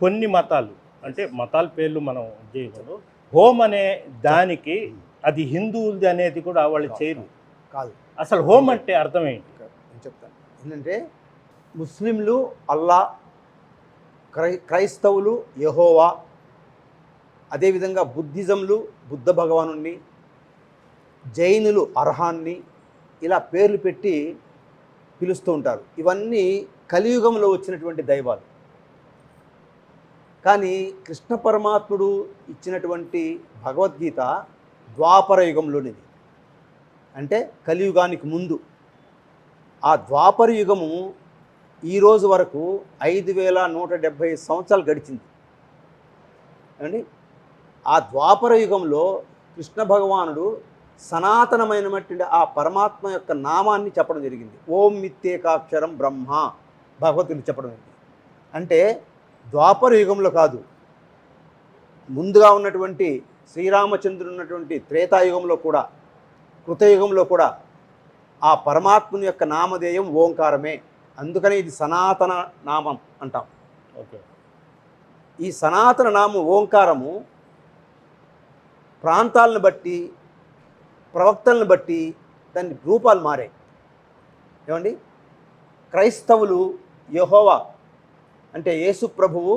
కొన్ని మతాలు అంటే మతాల పేర్లు మనం చేయకూడదు. హోమ్ అనే దానికి అది హిందువులది అనేది కూడా వాళ్ళు చేయరు. కాదు. అసలు హోమ్ అంటే అర్థం ఏంటి? నేను చెప్తాను. ఏంటంటే ముస్లింలు అల్లా క్రై క్రైస్తవులు యహోవా అదేవిధంగా బుద్ధిజంలు బుద్ధ భగవానుణ్ణి జైనులు అర్హాన్ని ఇలా పేర్లు పెట్టి పిలుస్తూ ఉంటారు. ఇవన్నీ కలియుగంలో వచ్చినటువంటి దైవాలు. కానీ కృష్ణ పరమాత్ముడు ఇచ్చినటువంటి భగవద్గీత ద్వాపర యుగంలోనిది. అంటే కలియుగానికి ముందు. ఆ ద్వాపర యుగము ఈ రోజు వరకు ఐదు వేల నూట డెబ్భై సంవత్సరాలు గడిచింది. అండి ఆ ద్వాపర యుగంలో కృష్ణ భగవానుడు సనాతనమైనటువంటి ఆ పరమాత్మ యొక్క నామాన్ని చెప్పడం జరిగింది. ఓం మిత్యేకాక్షరం బ్రహ్మ భగవద్గీత చెప్పడం జరిగింది. అంటే ద్వాపర యుగంలో కాదు. ముందుగా ఉన్నటువంటి శ్రీరామచంద్రుడు ఉన్నటువంటి త్రేతాయుగంలో కూడా కృతయుగంలో కూడా ఆ పరమాత్ముని యొక్క నామధేయం ఓంకారమే. అందుకనే ఇది సనాతన నామం అంటాం. ఓకే. ఈ సనాతన నామం ఓంకారము ప్రాంతాలను బట్టి ప్రవక్తలను బట్టి దాని రూపాలు మారాయి. ఏమండి? క్రైస్తవులు యెహోవా అంటే యేసు ప్రభువు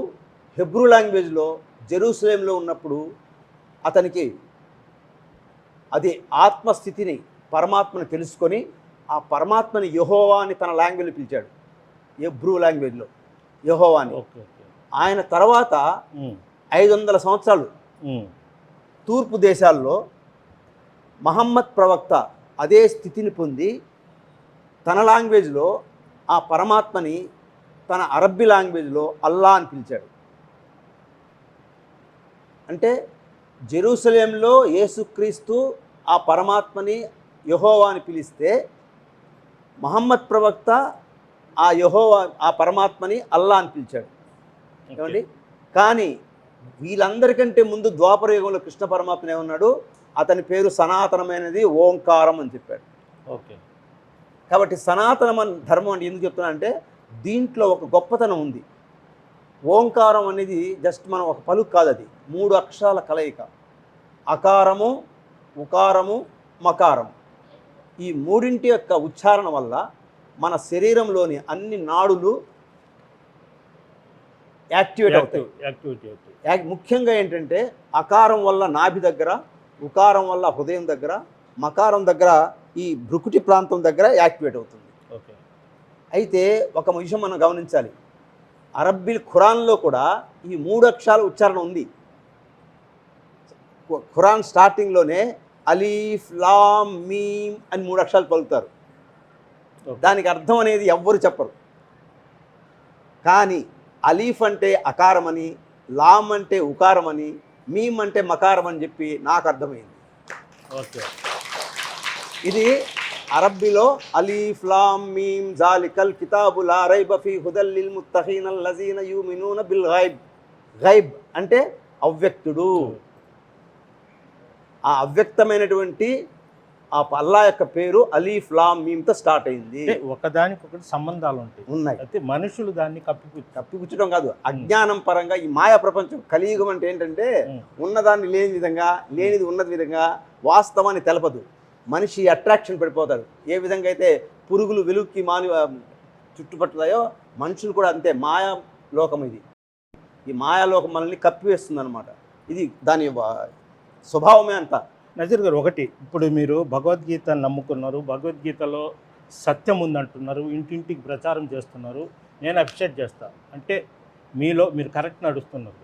హెబ్రూ లాంగ్వేజ్లో జెరూసలేంలో ఉన్నప్పుడు అతనికి అది ఆత్మస్థితిని పరమాత్మను తెలుసుకొని ఆ పరమాత్మని యహోవా అని తన లాంగ్వేజ్లో పిలిచాడు. ఎబ్రూ లాంగ్వేజ్లో యహోవా అని ఆయన తర్వాత ఐదు వందల సంవత్సరాలు తూర్పు దేశాల్లో మహమ్మద్ ప్రవక్త అదే స్థితిని పొంది తన లాంగ్వేజ్లో ఆ పరమాత్మని తన అరబ్బీ లాంగ్వేజ్లో అల్లా అని పిలిచాడు. అంటే జెరూసలేంలో యేసుక్రీస్తు ఆ పరమాత్మని యహోవా అని పిలిస్తే మహమ్మద్ ప్రవక్త ఆ యహోవా ఆ పరమాత్మని అల్లా అని పిలిచాడు. ఏమండి? కానీ వీళ్ళందరికంటే ముందు ద్వాపర యుగంలో కృష్ణ పరమాత్మ ఏమన్నాడు? అతని పేరు సనాతనమైనది ఓంకారం అని చెప్పాడు. ఓకే. కాబట్టి సనాతన ధర్మం అంటే ఎందుకు చెప్తున్నా అంటే దీంట్లో ఒక గొప్పతనం ఉంది. ఓంకారం అనేది జస్ట్ మనం ఒక పలుకు కాదు అది. మూడు అక్షరాల కలయిక. అకారము ఉకారము మకారం ఈ మూడింటి యొక్క ఉచ్చారణ వల్ల మన శరీరంలోని అన్ని నాడులు యాక్టివేట్ అవుతాయి. ముఖ్యంగా ఏంటంటే అకారం వల్ల నాభి దగ్గర ఉకారం వల్ల హృదయం దగ్గర మకారం దగ్గర ఈ భృకుటి ప్రాంతం దగ్గర యాక్టివేట్ అవుతుంది. అయితే ఒక విషయం మనం గమనించాలి. అరబ్బీ ఖురాన్లో కూడా ఈ మూడు అక్షరాల ఉచ్చారణ ఉంది. ఖురాన్ స్టార్టింగ్లోనే అలీఫ్ లామ్ మీమ్ అని మూడు అక్షరాలు పలుకుతారు. దానికి అర్థం అనేది ఎవ్వరు చెప్పరు. కానీ అలీఫ్ అంటే అకారమని లామ్ అంటే ఉకారమని మీమ్ అంటే మకారం అని చెప్పి నాకు అర్థమైంది. ఓకే. ఇది అరబ్బీలో అలీఫ్ లామ్ మీమ్ జాలికల్ కితాబు లా రైబ ఫీ హుదల్ లిల్ ముత్తఖీన allazీన యూమినూన బిల్ గైబ్ గైబ్ అంటే అవ్యక్తుడు. ఆ అవ్యక్తమైనటువంటి ఆ అల్లా యొక్క పేరు అలీఫ్ లామ్ మీమ్తో స్టార్ట్ అయింది. అంటే ఒకదానికొకటి సంబంధాలు ఉంటాయి ఉన్నాయి. అయితే మనుషులు దాన్ని కప్పిపుచ్చు. తప్పిపుచ్చడం కాదు. అజ్ఞానం పరంగా ఈ మాయా ప్రపంచం కలియుగం అంటే ఏంటంటే. ఉన్నదాన్ని లేని విధంగా లేనిది ఉన్నది విధంగా వాస్తవాన్ని తెలపదు. మనిషి అట్రాక్షన్ పడిపోతాడు ఏ విధంగా అయితే పురుగులు వెలుక్కి మాని చుట్టుపట్టుతాయో మనుషులు కూడా అంతే. మాయా లోకం ఇది. ఈ మాయాలోకం మనల్ని కప్పివేస్తుంది అనమాట ఇది దాని స్వభావమే అంత. నజీర్ గారు ఒకటి. ఇప్పుడు మీరు భగవద్గీత నమ్ముకున్నారు. భగవద్గీతలో సత్యం ఉందంటున్నారు. ఇంటింటికి ప్రచారం చేస్తున్నారు. నేను అప్రిషియేట్ చేస్తాను అంటే మీలో మీరు కరెక్ట్ నడుస్తున్నారు.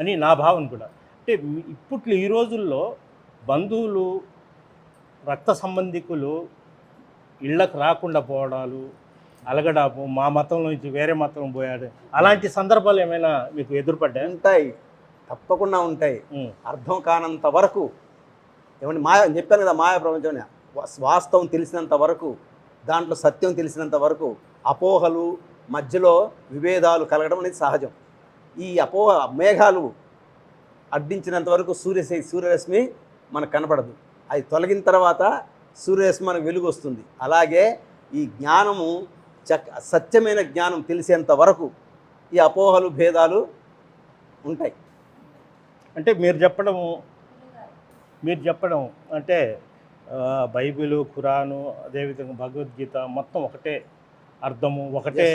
అని నా భావన కూడా. అంటే ఇప్పట్లో ఈ రోజుల్లో బంధువులు రక్త సంబంధికులు ఇళ్ళకు రాకుండా పోవడాలు అలగడాపు మా మతంలో నుంచి వేరే మతం పోయాడు. అలాంటి సందర్భాలు ఏమైనా మీకు ఎదురుపడ్డాయి? ఉంటాయి. తప్పకుండా ఉంటాయి. అర్థం కానంత వరకు ఏమంటే మాయ చెప్పాను కదా మాయా ప్రపంచం వాస్తవం తెలిసినంత వరకు దాంట్లో సత్యం తెలిసినంత వరకు అపోహలు మధ్యలో విభేదాలు కలగడం అనేది సహజం. ఈ అపోహ మేఘాలు అడ్డించినంత వరకు సూర్య సూర్యరశ్మి మనకు కనపడదు. అది తొలగిన తర్వాత సూర్యరశ్మి మనకు వెలుగు వస్తుంది అలాగే ఈ జ్ఞానము చక్ సత్యమైన జ్ఞానం తెలిసేంత వరకు ఈ అపోహలు భేదాలు ఉంటాయి. అంటే మీరు చెప్పడం మీరు చెప్పడం అంటే బైబిలు ఖురాను అదేవిధంగా భగవద్గీత మొత్తం ఒకటే అర్థము ఒకటే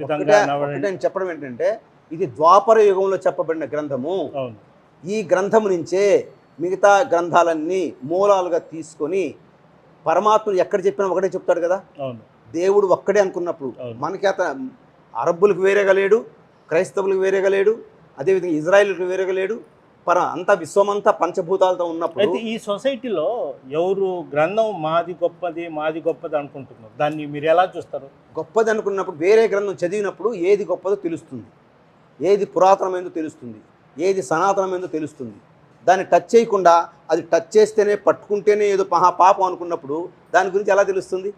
విధంగా నేను చెప్పడం ఏంటంటే ఇది ద్వాపర యుగంలో చెప్పబడిన గ్రంథము. ఈ గ్రంథము నుంచే మిగతా గ్రంథాలన్నీ మూలాలుగా తీసుకొని పరమాత్ముడు ఎక్కడ చెప్పినా ఒకటే చెప్తాడు కదా? దేవుడు ఒక్కడే అనుకున్నప్పుడు. మనకి అతను అరబ్బులకు వేరేగా లేడు క్రైస్తవులకు వేరేగా లేడు అదేవిధంగా ఇజ్రాయిల్కి వేరేగా లేడు పర అంతా విశ్వమంతా పంచభూతాలతో ఉన్నప్పుడు అయితే ఈ సొసైటీలో ఎవరు గ్రంథం మాది గొప్పది మాది గొప్పది అనుకుంటున్నారు? దాన్ని మీరు ఎలా చూస్తారు? గొప్పది అనుకున్నప్పుడు వేరే గ్రంథం చదివినప్పుడు ఏది గొప్పదో తెలుస్తుంది. ఏది పురాతనమైందో తెలుస్తుంది. ఏది సనాతనమైందో తెలుస్తుంది. దాన్ని టచ్ చేయకుండా అది టచ్ చేస్తేనే పట్టుకుంటేనే ఏదో మహా పాపం అనుకున్నప్పుడు దాని గురించి ఎలా తెలుస్తుంది?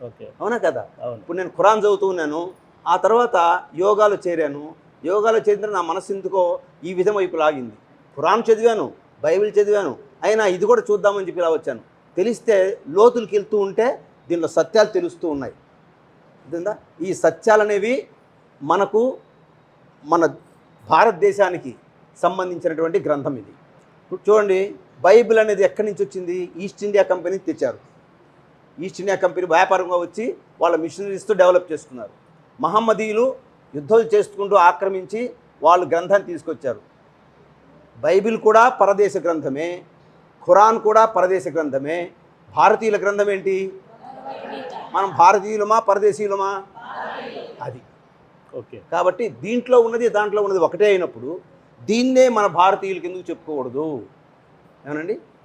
ఓకే. అవునా కదా? ఇప్పుడు నేను ఖురాన్ చదువుతూ ఉన్నాను. ఆ తర్వాత యోగాలో చేరాను. యోగాలో చేరిన నా మనసు ఎందుకో ఈ విధం వైపు లాగింది. ఖురాన్ చదివాను బైబిల్ చదివాను. అయినా ఇది కూడా చూద్దామని చెప్పి ఇలా వచ్చాను. తెలిస్తే లోతులకి వెళ్తూ ఉంటే దీనిలో సత్యాలు తెలుస్తూ ఉన్నాయి. అర్థందా ఈ సత్యాలు అనేవి మనకు మన భారతదేశానికి సంబంధించినటువంటి గ్రంథం ఇది. ఇప్పుడు చూడండి బైబిల్ అనేది ఎక్కడి నుంచి వచ్చింది? ఈస్ట్ ఇండియా కంపెనీ తెచ్చారు. ఈస్ట్ ఇండియా కంపెనీ వ్యాపారంగా వచ్చి వాళ్ళ మిషనరీస్తో డెవలప్ చేసుకున్నారు. మహమ్మదీయులు యుద్ధాలు చేసుకుంటూ ఆక్రమించి వాళ్ళు గ్రంథాన్ని తీసుకొచ్చారు. బైబిల్ కూడా పరదేశ గ్రంథమే. ఖురాన్ కూడా పరదేశ గ్రంథమే. భారతీయుల గ్రంథం ఏంటి? మనం భారతీయులమా పరదేశీయులమా? అది. ఓకే. కాబట్టి దీంట్లో ఉన్నది దాంట్లో ఉన్నది ఒకటే అయినప్పుడు దీన్నే మన భారతీయులకి ఎందుకు చెప్పుకోకూడదు? ఏమనండి?